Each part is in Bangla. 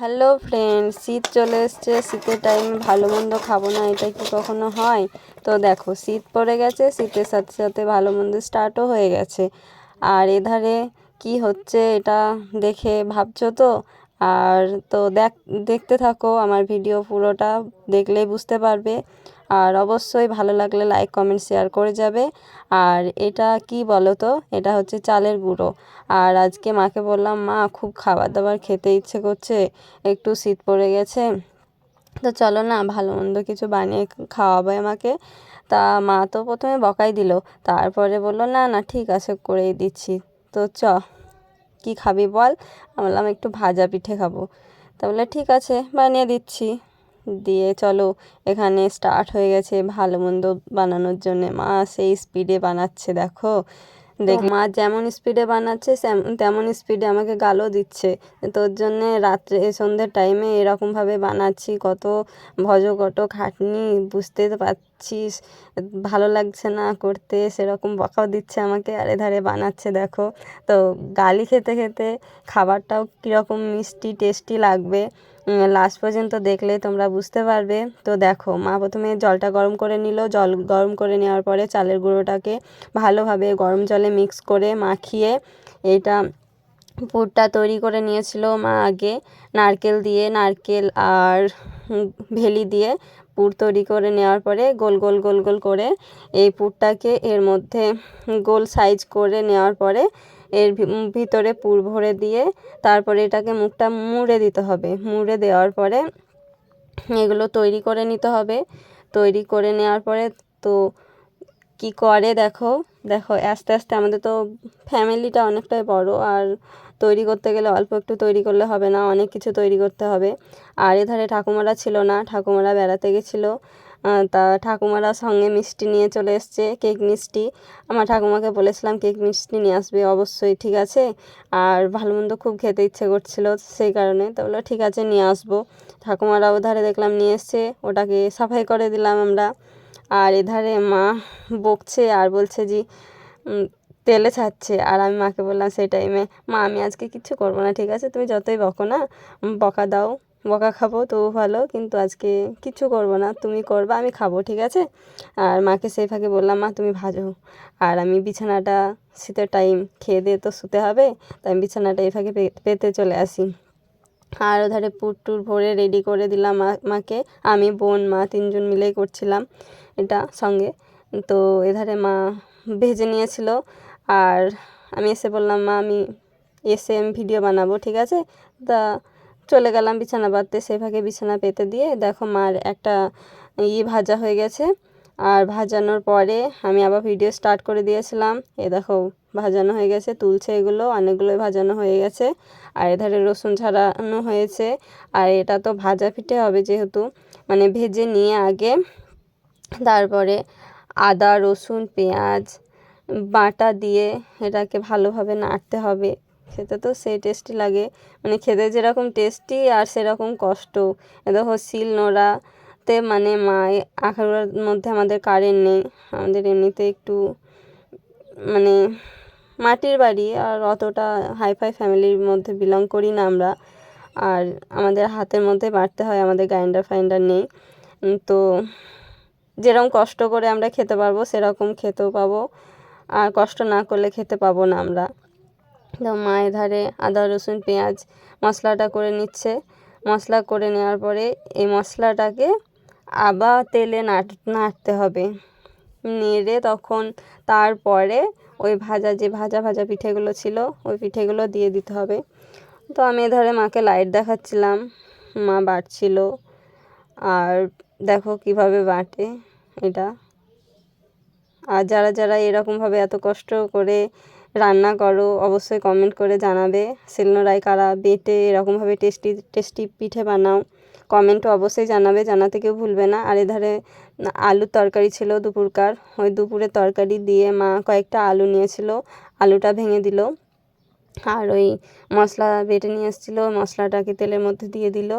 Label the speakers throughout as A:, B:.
A: হ্যালো ফ্রেন্ড শীত চলে এসছে। শীতের টাইমে ভালো মন্দ খাব না, এটা কি কখনো হয়? তো দেখো, শীত পড়ে গেছে, শীতের সাথে সাথে ভালো মন্দ স্টার্টও হয়ে গেছে। আর এধারে কি হচ্ছে এটা দেখে ভাবছ তো? আর তো দেখ, দেখতে থাকো, আমার ভিডিও পুরোটা দেখলেই বুঝতে পারবে। আর অবশ্যই ভালো লাগলে লাইক কমেন্ট শেয়ার করে যাবে। আর এটা কি বলো তো এটা হচ্ছে চালের গুঁড়ো। আর আজকে মাকে বললাম, মা, খুব খাবার দাবার খেতে ইচ্ছে করছে, একটু শীত পড়ে গেছে। তো চলো না, ভালো মন্দ কিছু বানিয়ে খাওয়াবে আমাকে। তা মা তো প্রথমে বকাই দিল, তারপরে বলল, না না, ঠিক আছে, করেই দিচ্ছি। তো চ, কী খাবি বল? আমি বললাম, একটু ভাজা পিঠে খাব। তা বলে ঠিক আছে, বানিয়ে দিচ্ছি। দিয়ে চলো, এখানে স্টার্ট হয়ে গেছে ভালো মন্দ বানানোর জন্যে। মা সেই স্পিডে বানাচ্ছে, দেখো। দেখ, মা যেমন স্পিডে বানাচ্ছে তেমন স্পিডে আমাকে গালও দিচ্ছে। তোর জন্যে রাত্রে, সন্ধ্যের টাইমে এরকমভাবে বানাচ্ছি, কত ভজ কত খাটনি বুঝতেই তো পারছিস। ভালো লাগছে না করতে, সেরকম বকাও দিচ্ছে আমাকে, আরে ধারে বানাচ্ছে, দেখো। তো গালি খেতে খেতে খাবারটাও কীরকম মিষ্টি টেস্টি লাগবে। লাস্ট পর্যন্ত দেখলে তোমরা বুঝতে পারবে। তো দেখো, মা প্রথমে জলটা গরম করে নিল। জল গরম করে নেওয়ার পরে চালের গুঁড়োটাকে ভালোভাবে গরম জলে মিক্স করে মাখিয়ে এটা পুরটা তৈরি করে নিয়েছিল মা আগে। নারকেল দিয়ে, নারকেল আর ভেলি দিয়ে পুর তৈরি করে নেওয়ার পরে গোল গোল গোল গোল করে এই পুরটাকে এর মধ্যে গোল সাইজ করে নেওয়ার পরে এর ভিতরে পুর ভরে দিয়ে তারপরে এটাকে মুখটা মুড়ে দিতে হবে। মুড়ে দেওয়ার পরে এগুলো তৈরি করে নিতে হবে। তৈরি করে নেওয়ার পরে তো কি করে দেখো? দেখো, আস্তে আস্তে আমাদের তো ফ্যামিলিটা অনেকটাই বড় আর তৈরি করতে গেলে অল্প একটু তৈরি করলে হবে না, অনেক কিছু তৈরি করতে হবে। আর এধারে ঠাকুমারা ছিল না, ঠাকুমারা বেড়াতে গেছিল। তা ঠাকুমারা সঙ্গে মিষ্টি নিয়ে চলে এসছে, কেক মিষ্টি। আমার ঠাকুমাকে বলেছিলাম কেক মিষ্টি নিয়ে আসবে, অবশ্যই, ঠিক আছে। আর ভালো মন্দ খুব খেতে ইচ্ছে করছিল সেই কারণে, তো বলল, ঠিক আছে, নিয়ে আসব। ঠাকুমারা ওধারে দেখলাম নিয়ে এসছে, ওটাকে সাফাই করে দিলাম আমরা। আর এধারে মা বকছে আর বলছে যে তেলে ছাড়ছে। আর আমি মাকে বললাম, সেই টাইমে মা, আমি আজকে কিচ্ছু করব না, ঠিক আছে? তুমি যতই বকো না, বকা দাও। বকা খাব তবু ভালো, কিন্তু আজকে কিচ্ছু করব না, তুমি করবা, আমি খাব, ঠিক আছে? আর মাকে সেই ফাঁকে বললাম, মা, তুমি ভাজো। আর আমি বিছানাটা শীতের টাইম খেয়ে দিয়ে তো শুতে হবে, তাই আমি বিছানাটা এই ফাঁকে পেতে চলে আসি। আর ওধারে পুর টুর ভরে রেডি করে দিলাম মাকে। আমি, বোন, মা তিনজন মিলেই করছিলাম এটা সঙ্গে। তো এধারে মা ভেজে নিয়েছিল, আর আমি এসে বললাম, মা, আমি এসে আমি ভিডিও বানাবো, ঠিক আছে? তা চলে গেলাম বিছানা পাততে ফাঁকে বিছানা পেতে দিয়ে দেখো মার একটা ই ভাজা হয়ে গেছে। আর ভাজানোর পরে আমি আবার ভিডিও স্টার্ট করে দিয়েছিলাম। এ দেখো ভাজানো হয়ে গেছে, তুলছে এগুলো, অনেকগুলোই ভাজানো হয়ে গেছে। আর এধারে রসুন ছাড়ানো হয়েছে। আর এটা তো ভাজা পিঠে হবে যেহেতু মানে ভেজে নিয়ে আগে। তারপরে আদা, রসুন, পেঁয়াজ, বাটা দিয়ে এটাকে ভালোভাবে নাড়তে হবে। খেতে তো সেই টেস্টি লাগে। মানে খেতে যেরকম টেস্টি আর সেরকম কষ্ট। দেখো শিল নোড়াতে মানে মা আখাড়ার মধ্যে আমাদের কারেন্ট নেই। আমাদের এমনিতে একটু মানে মাটির বাড়ি আর অতটা হাইফাই ফ্যামিলির মধ্যে বিলং করি না আমরা। আর আমাদের হাতের মধ্যে বাড়তে হয়, আমাদের গ্রাইন্ডার ফাইন্ডার নেই। তো যেরকম কষ্ট করে আমরা খেতে পারব, সেরকম খেতেও পাবো। আর কষ্ট না করলে খেতে পাবো না আমরা। তো মা এধারে আদা, রসুন, পেঁয়াজ মশলাটা করে নিচ্ছে। মশলা করে নেওয়ার পরে এই মশলাটাকে আবার তেলে নাট, নাড়তে হবে। নেড়ে তখন তারপরে ওই ভাজা, যে ভাজা ভাজা পিঠেগুলো ছিল, ওই পিঠেগুলো দিয়ে দিতে হবে। তো আমি এধারে মাকে লাইট দেখাচ্ছিলাম। মা বাটছিল আর দেখো কীভাবে বাটে এটা। আর যারা যারা এরকমভাবে এত কষ্ট করে রান্না করো, অবশ্যই কমেন্ট করে জানাবে। শিলনোড়ায় কারা, বেটে এরকমভাবে টেস্টি টেস্টি পিঠে বানাও কমেন্টও অবশ্যই জানাবে, জানাতে কেউ ভুলবে না। আর এধারে আলুর তরকারি ছিল দুপুরকার, ওই দুপুরের তরকারি দিয়ে মা কয়েকটা আলু নিয়েছিল, আলুটা ভেঙে দিল। আর ওই মশলা বেটে নিয়ে এসেছিল, মশলাটাকে তেলের মধ্যে দিয়ে দিল।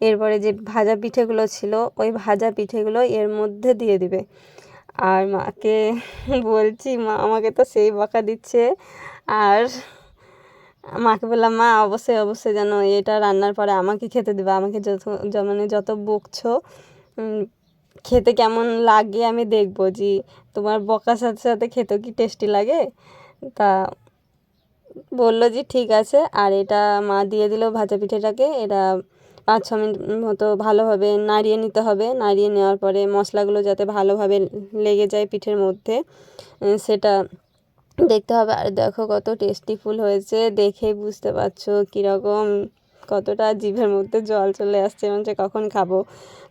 A: এরপরে যে ভাজা পিঠেগুলো ছিল, ওই ভাজা পিঠেগুলো এর মধ্যে দিয়ে দিবে। আর মাকে বলছি, মা, আমাকে তো সেই বকা দিচ্ছে। আর মাকে বললাম, মা, অবশ্যই অবশ্যই যেন এটা রান্নার পরে আমাকে খেতে দেবে। আমাকে যত মানে যত বকছো খেতে কেমন লাগে আমি দেখব যে তোমার বকার সাথে সাথে খেতেও কি টেস্টি লাগে? তা বলল যে, ঠিক আছে। আর এটা মা দিয়ে দিল ভাজা পিঠেটাকে। এটা পাঁচ, ছ মিনিট মতো ভালোভাবে নাড়িয়ে নিতে হবে। নাড়িয়ে নেওয়ার পরে মশলাগুলো যাতে ভালোভাবে লেগে যায় পিঠের মধ্যে সেটা দেখতে হবে। আর দেখো কত টেস্টিফুল হয়েছে দেখেই বুঝতে পারছ কীরকম কতটা জিভের মধ্যে জল চলে আসছে মানে কখন খাব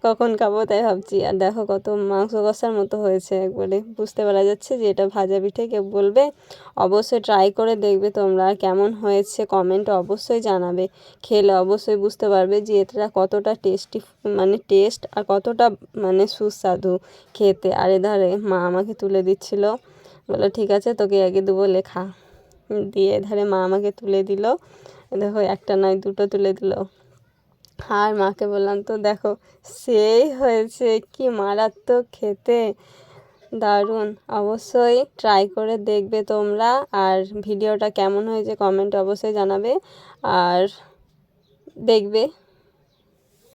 A: কখন খাব তাই ভাবছি। আর দেখো কত মাংস কষার মতো হয়েছে একবারে। বুঝতে পারা যাচ্ছে যে এটা ভাজা পিঠে কেউ বলবে। অবশ্যই ট্রাই করে দেখবে তোমরা কেমন হয়েছে। কমেন্ট অবশ্যই জানাবে। খেলে অবশ্যই বুঝতে পারবে যে এটা কতটা টেস্টি মানে টেস্ট আর কতটা মানে সুস্বাদু খেতে। আর এধারে মা আমাকে তুলে দিচ্ছিল। বলল, ঠিক আছে, তোকে আগে দেবো লেখা দিয়ে এধারে মা আমাকে তুলে দিল। দেখো, একটা নয়, দুটো তুলে দিল। আর মাকে বললাম, তো দেখো, সেই হয়েছে কি মারাত্মক খেতে? দারুণ। অবশ্যই ট্রাই করে দেখবে তোমরা। আর ভিডিওটা কেমন হয়েছে কমেন্ট অবশ্যই জানাবে। আর দেখবে।